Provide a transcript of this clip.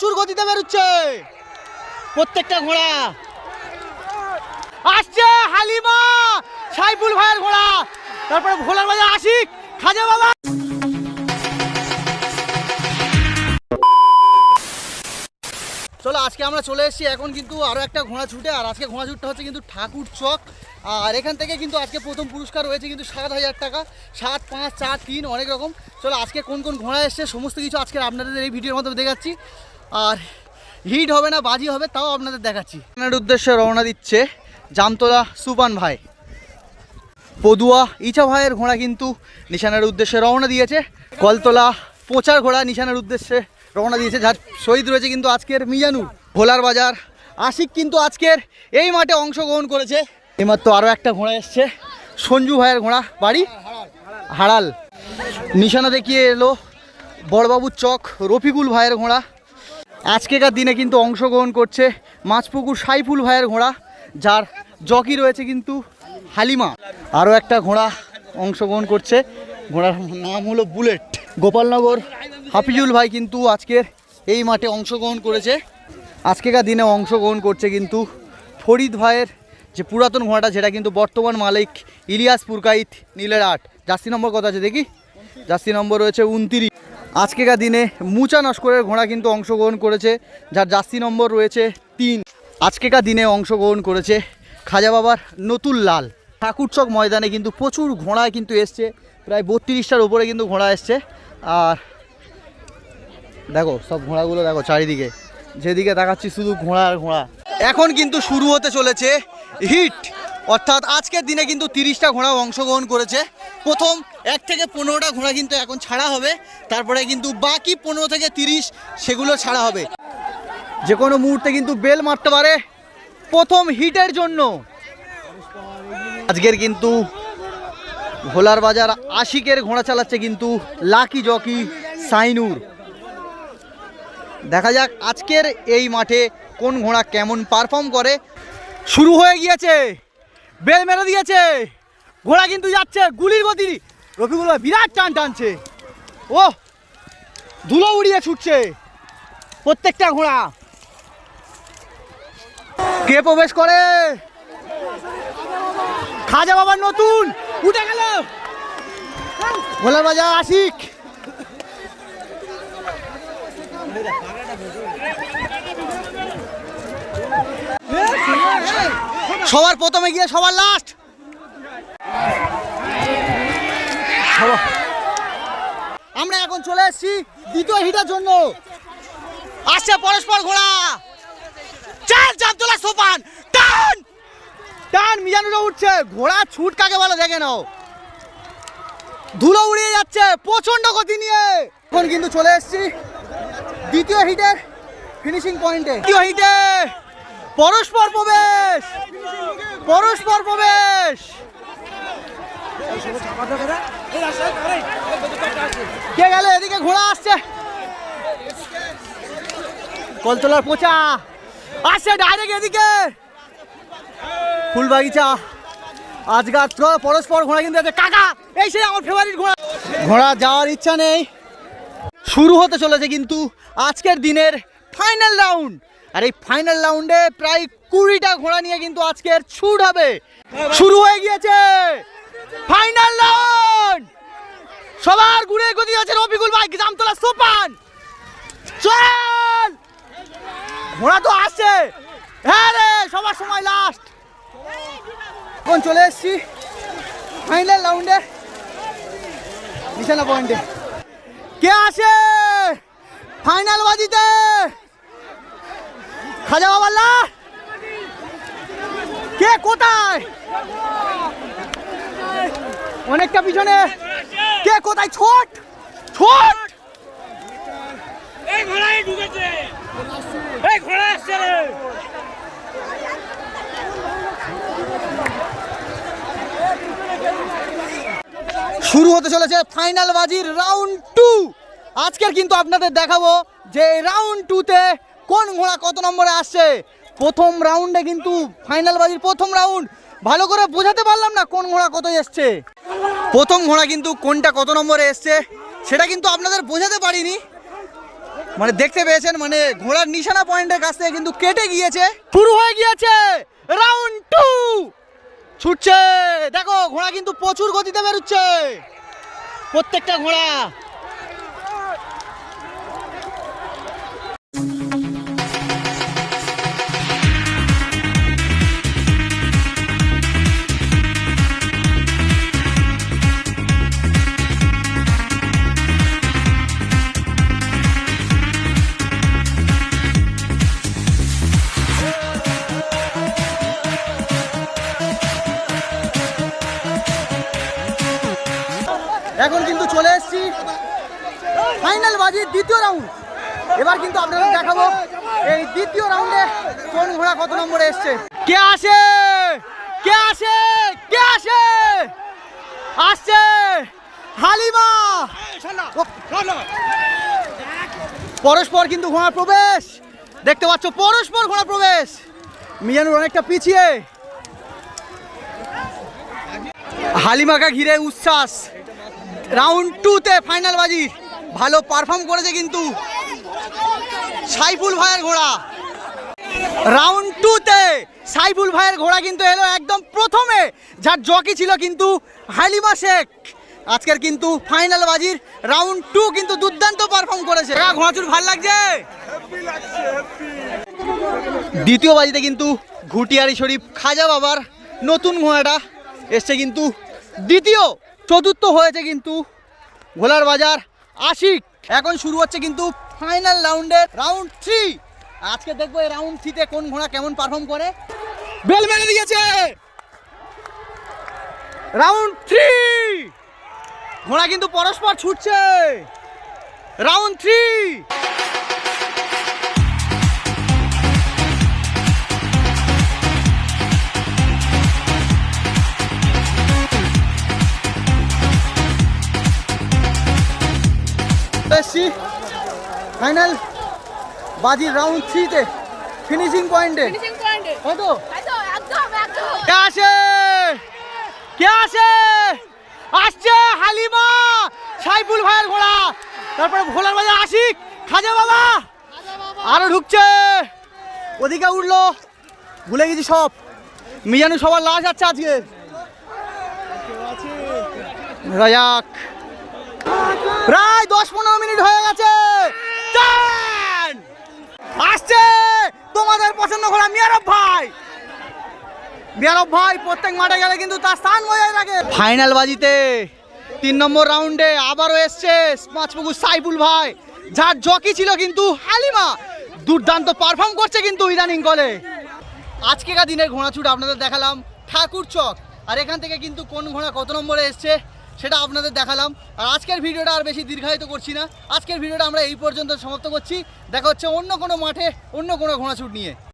প্রচুর গতিতে বেরোচ্ছে। প্রত্যেকটা ঘোড়া। আসছে হালিমা সাইফুল ভাইয়ের ঘোড়া। তারপরে ভোলার বাজার আশিক খাজা বাবা চলো, আজকে আমরা চলে এসেছি এখন কিন্তু আরও একটা ঘোড়া ছুটে, আর আজকে ঘোড়া ছুটটা হচ্ছে কিন্তু ঠাকুর চক। আর এখান থেকে কিন্তু আজকে প্রথম পুরস্কার রয়েছে কিন্তু সাত হাজার টাকা। সাত, পাঁচ, চার, তিন, অনেক রকম। চলো, আজকে কোন কোন ঘোড়া এসছে, সমস্ত কিছু আজকে আপনাদের এই ভিডিওর মাধ্যমে দেখাচ্ছি। আর হিট হবে না, বাজি হবে, তাও আপনাদের দেখাচ্ছি। আপনার উদ্দেশ্যে রওনা দিচ্ছে জামতলা সুপান ভাই। পদুয়া ইচা ভাইয়ের ঘোড়া কিন্তু নিশানের উদ্দেশ্যে রওনা দিয়েছে। কলতলা পোচার ঘোড়া নিশানের উদ্দেশ্যে রওনা দিয়েছে। যার শহীদ রয়েছে কিন্তু আজকের মিজানুর। ভোলার বাজার। আশিক কিন্তু আজকের এই মাঠে অংশগ্রহণ করেছে। এইমাত্র আরও একটা ঘোড়া এসছে, সঞ্জু ভাইয়ের ঘোড়া, বাড়ি? হাড়াল নিশানা দেখিয়ে এলো বড়বাবুর চক, রফিকুল ভাইয়ের ঘোড়া। আজকেকার দিনে কিন্তু অংশগ্রহণ করছে মাছপুকুর সাইফুল ভাইয়ের ঘোড়া, যার জকি রয়েছে কিন্তু হালিমা। আরও একটা ঘোড়া অংশগ্রহণ করছে, ঘোড়ার নাম হলো বুলেট। গোপালনগর হাফিজুল ভাই কিন্তু আজকের এই মাঠে অংশগ্রহণ করেছে। আজকেকার দিনে অংশগ্রহণ করছে কিন্তু ফরিদ ভাইয়ের যে পুরাতন ঘোড়াটা যেটা কিন্তু বর্তমান মালিক ইলিয়াস পুরকাইত নীলের আট। জার্সি নম্বর কত আছে দেখি? জার্সি নম্বর রয়েছে উনতিরিশ। আজকেকার দিনে মুচা নস্করের ঘোড়া কিন্তু অংশগ্রহণ করেছে, যার জার্সি নম্বর রয়েছে তিন। আজকেকার দিনে অংশগ্রহণ করেছে খাজা বাবার নতুন লাল। ঠাকুরচক ময়দানে কিন্তু প্রচুর ঘোড়া কিন্তু এসছে, প্রায় বত্রিশটার উপরে কিন্তু ঘোড়া এসছে। আর দেখো, সব ঘোড়াগুলো দেখো চারিদিকে। যেদিকে দেখাচ্ছি শুধু ঘোড়া আর ঘোড়া। এখন কিন্তু শুরু হতে চলেছে হিট। অর্থাৎ আজকের দিনে কিন্তু তিরিশটা ঘোড়া অংশগ্রহণ করেছে। প্রথম এক থেকে পনেরোটা ঘোড়া কিন্তু এখন ছাড়া হবে, তারপরে কিন্তু বাকি পনেরো থেকে তিরিশ সেগুলো ছাড়া হবে। যে কোনো মুহূর্তে কিন্তু বেল মারতে পারে প্রথম হিটের জন্য। আজকের কিন্তু ভোলার বাজার আশিকের ঘোড়া চালাচ্ছে কিন্তু লাকি জকি সাইনুর। দেখা যাক আজকের এই মাঠে কোন ঘোড়া কেমন পারফর্ম করে। শুরু হয়ে গিয়েছে, বেল মেরে দিয়েছে, ঘোড়া কিন্তু যাচ্ছে গুলির গতি। রফিকুল ভাই, বিরাট টান টানছে। ও, ধুলো উড়িয়ে ছুটছে প্রত্যেকটা ঘোড়া। কে প্রবেশ করে? খাজা বাবার নতুন, উঠে গেল। ভোলার বাজার আশিক। সবার প্রথমে গিয়ে সবার লাস্ট আমরা এখন চলে এসেছি দ্বিতীয় হিটার জন্য। আসছে পরস্পর ঘোড়া। চাল জামতলা সোপান। টান! টান মিজানুরা উঠছে। ঘোড়া ছুট কাকে বলে দেখে নাও। ধুলো উড়িয়ে যাচ্ছে প্রচণ্ড গতি নিয়ে। এখন কিন্তু চলে এসেছি দ্বিতীয় হিটের ফিনিশিং পয়েন্টে দ্বিতীয় হিটে পরস্পর প্রবেশ। পরস্পর প্রবেশ। কে গেলে? এদিকে ঘোড়া আসছে। কলতলার পোচা। আসছে ডাইরেক্ট এদিকে। ফুল বাগিচা আজকাল পরস্পর ঘোড়া কিন্তু আছে। কাকা, এই সেই আমার ফেভারিট ঘোড়া। ঘোড়া যাওয়ার ইচ্ছা নেই। শুরু হতে চলেছে কিন্তু আজকের দিনের ফাইনাল রাউন্ড আর এই ফাইনাল রাউন্ডে প্রায় কুড়িটা ঘোড়া নিয়ে কিন্তু আজকের ছুট হবে। শুরু হয়ে গিয়েছে ফাইনাল রাউন্ড সবার ঘুরে গতি আছে রবিকুল ভাই, জামতলা সোপান। চল! ঘোড়া তো আসছে হ্যাঁ রে, সবার সময় লাস্ট এখন চলে এসেছি ফাইনাল রাউন্ডে নিশানা পয়েন্টে কে আসে? ফাইনাল বাজিতে। খাজা বাবাল্লা কে কোথায়? অনেকটা পিছনে। কে কোথায়? ছোট! ছোট! এই ঘোড়ায় ঢুকেছে। এই ঘোড়া আসছে রে। শুরু হতে চলেছে ফাইনাল বাজির রাউন্ড টু আজকের কিন্তু আপনাদের দেখাবো যে রাউন্ড টুতে কোন ঘোড়া কত নম্বরে আসছে। প্রথম রাউন্ডে কিন্তু ফাইনাল বাজির প্রথম রাউন্ড ভালো করে বোঝাতে পারলাম না কোন ঘোড়া কত এসছে। প্রথম ঘোড়া কিন্তু কোনটা, কত নম্বরে এসছে, সেটা কিন্তু আপনাদের বোঝাতে পারিনি। মানে দেখতে পেয়েছেন মানে ঘোড়ার নিশানা পয়েন্টের কাছ থেকে কিন্তু কেটে গিয়েছে। শুরু হয়ে গিয়েছে রাউন্ড টু ছুটছে, দেখো, ঘোড়া কিন্তু প্রচুর গতিতে বেরোচ্ছে। প্রত্যেকটা ঘোড়া ফাইনাল বাজি দ্বিতীয় রাউন্ড। এবার কিন্তু আপনাদের দেখাবো, এই দ্বিতীয় রাউন্ডে কোন ঘোড়া কত নম্বরে এসছে। কে আসে? কে আসে? কে আসে? আসছে হালিমা। পরস্পর কিন্তু ঘোড়া প্রবেশ। দেখতে পাচ্ছ, পরস্পর ঘোড়া প্রবেশ। মিজানুর অনেকটা পিছিয়ে। হালিমাকে ঘিরে উচ্ছ্বাস। রাউন্ড টুতে ফাইনাল বাজি। ভালো পারফর্ম করেছে কিন্তু। সাইফুল ভাইয়ের ঘোড়া। রাউন্ড টুতে সাইফুল ভাইয়ের ঘোড়া কিন্তু এলো একদম প্রথমে, যার জকি ছিল কিন্তু হালিমা শেখ। আজকের কিন্তু ফাইনাল বাজির রাউন্ড টু কিন্তু দুর্দান্ত পারফর্ম করেছে। ঘোড়াচুর ভালো লাগছে? দ্বিতীয় বাজিতে কিন্তু ঘুটিয়ারি শরীফ খাজা বাবার নতুন ঘোড়াটা এসছে কিন্তু দ্বিতীয়, চতুর্থ হয়েছে কিন্তু ঘোলার বাজার আশিক। এখন শুরু হচ্ছে কিন্তু ফাইনাল রাউন্ডের রাউন্ড থ্রি আজকে দেখব এই রাউন্ড থ্রিতে কোন ঘোড়া কেমন পারফর্ম করে। বেল মেরে দিয়েছে। রাউন্ড থ্রি ঘোড়া কিন্তু পরস্পর ছুটছে। রাউন্ড থ্রি এসছি ফাইনাল বাজির রাউন্ড থ্রিতে ফিনিশিং পয়েন্টে ফিনিশিং পয়েন্টে কত? কে আসে? কে আসে? আসছে হালিমা সাইফুল ভাইয়ের ঘোড়া। তারপরে ভোলার বাজার আশিক খাজা বাবা। আরও ঢুকছে। ওদিকে উঠল ভুলে গেছি সব। মিজানু সবার লাশ যাচ্ছে আজকে। রাজাক। প্রায় দশ পনেরো মিনিট হয়ে গেছে! আসছে তোমাদের পছন্দ করা মিয়ারব ভাই। মিয়ারব ভাই প্রত্যেক মাঠে গেলে কিন্তু তার স্থান বজায় রাখে ফাইনাল বাজিতে তিন নম্বর রাউন্ডে আবারও এসছে পাঁচপুকুর সাইফুল ভাই। যার জকি ছিল কিন্তু হালিমা। দুর্দান্ত পারফর্ম করছে কিন্তু ইদানিং কলে আজকেকার দিনের ঘোড়াছুট আপনাদের দেখালাম ঠাকুর চক। আর এখান থেকে কিন্তু কোন ঘোড়া কত নম্বরে এসছে সেটা আপনাদের দেখালাম। আর আজকের ভিডিওটা আর বেশি দীর্ঘায়িত করছি না। আজকের ভিডিওটা আমরা এই পর্যন্ত সমাপ্ত করছি। দেখা হচ্ছে অন্য কোনো মাঠে অন্য কোনো ঘোড়াছুট নিয়ে।